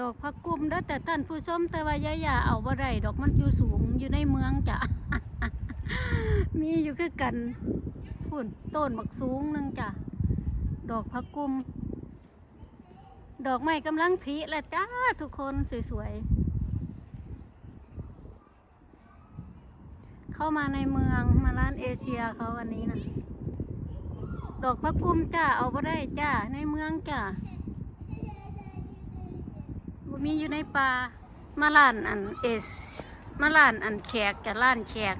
ดอกพักกุมเด้อแต่ท่านผู้ชมแต่ว่ายายาเอาบ่ได้ดอกมันอยู่สูงอยู่ในเมืองจ้ะ มีอยู่คือกันพุ่นต้นบักสูงหนึงจ้ะ ดอกพักกุม ดอกไม้กำลังผลิแล้วจ้าทุกคนสวยๆ เข้ามาในเมืองมาร้านเอเชียเขาวันนี้นะดอกพักกุมจ้าเอาบ่ได้จ้าในเมืองจ้า มีอยู่ในป่ามาล้านอันเอสมาล้านอันแขกจะล้านแขก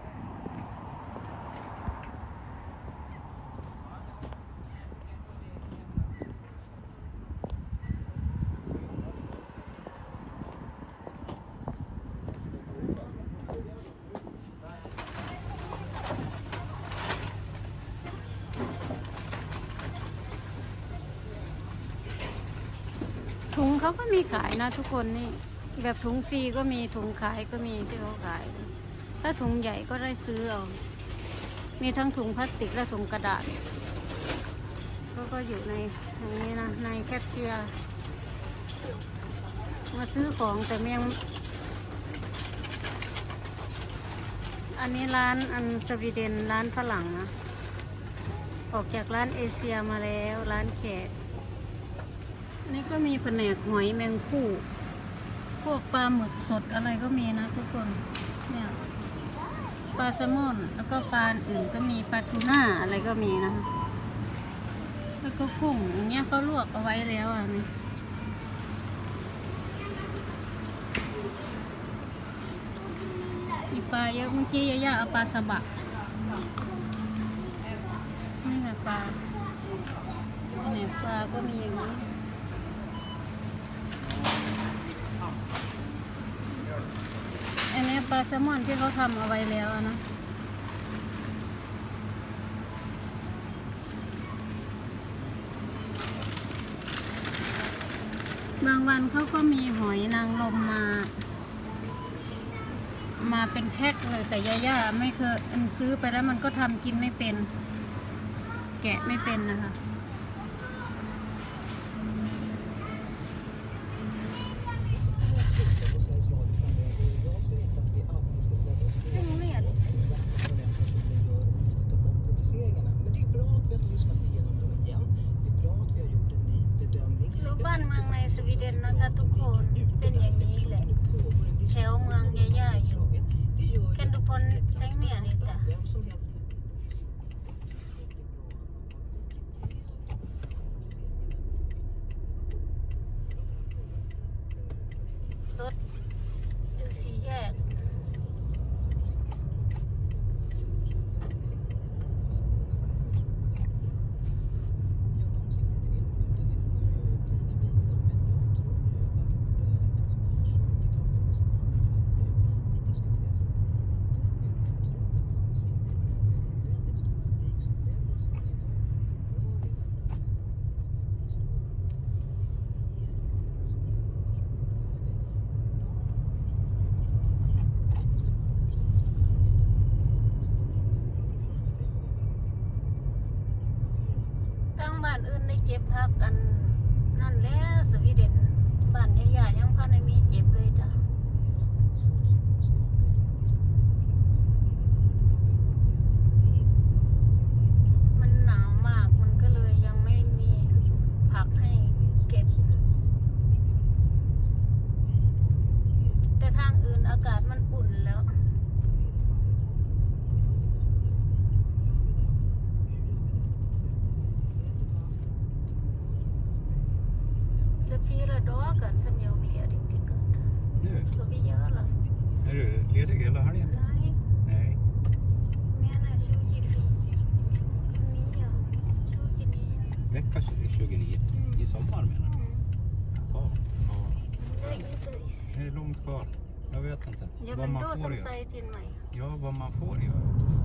เขาก็มีขายนะทุกคนนี่ แบบถุงฟรีก็มีถุงขายก็มีที่เขาขาย ถ้าถุงใหญ่ก็ได้ซื้อเอามีทั้งถุงพลาสติกและถุงกระดาษก็ก็อยู่ในตรงนี้นะในแคชเชียร์มาซื้อของแต่ยังอันนี้ร้านอันสวีเดนร้านฝรั่งนะ ออกจากร้านเอเชียมาแล้วร้านแขก นนี้ก็มีแผนกหอยแมงคู่ พวกปลาหมึกสดอะไรก็มีนะทุกคน เนี่ย ปลาแซลมอน แล้วก็ปลาอื่นก็มีปลาทูน่าอะไรก็มีนะคะแล้วก็กุ้งอย่างเงี้ยเขาลวกเอาไว้แล้วอะนี่มีปลาเยอะเมื่อกี้ย่าเอาปลาสบะนี่ไงปลาเนี่ยปลาก็มีอย่างนี้ อันนี้ ปลาแซลมอนที่เขาทำเอาไว้แล้วนะบางวันเขาก็มีหอยนางรมมา มาเป็นแพ็คเลยแต่ย่าๆไม่เคยอันซื้อไปแล้วมันก็ทำกินไม่เป็น แกะไม่เป็นนะคะ ซึ่งเนี่ย รูปบ้านเมืองในส ถ้าทุกคนเป็นอย่างนี้แหละแถวเมืองใหญ่ๆอยู่แคนดูพลแสงเหนี่ยนี่จ้ะรถดูสีแยก ตั้งบ้านอื่นได้เจ็บพักอันนั่นแล้วสวีเดนบ้านใหญ่ๆยังพันในมีเจ็บเลยจ้ะมันหนาวมากมันก็เลยยังไม่มีผักให้เก็บ แต่ทางอื่นอากาศมันอุ่นแล้ว dagar som jag blir ledig. Nu? Ska vi göra? Är du ledig hela helgen? Nej, Nej. menar 24. 9. 29. Vecka 29. I sommar menar du? Mm. Jaha. Ja. Inte Det är långt kvar. Jag vet inte. Ja, vad men man då får som göra. säger till mig. Ja, vad man får göra.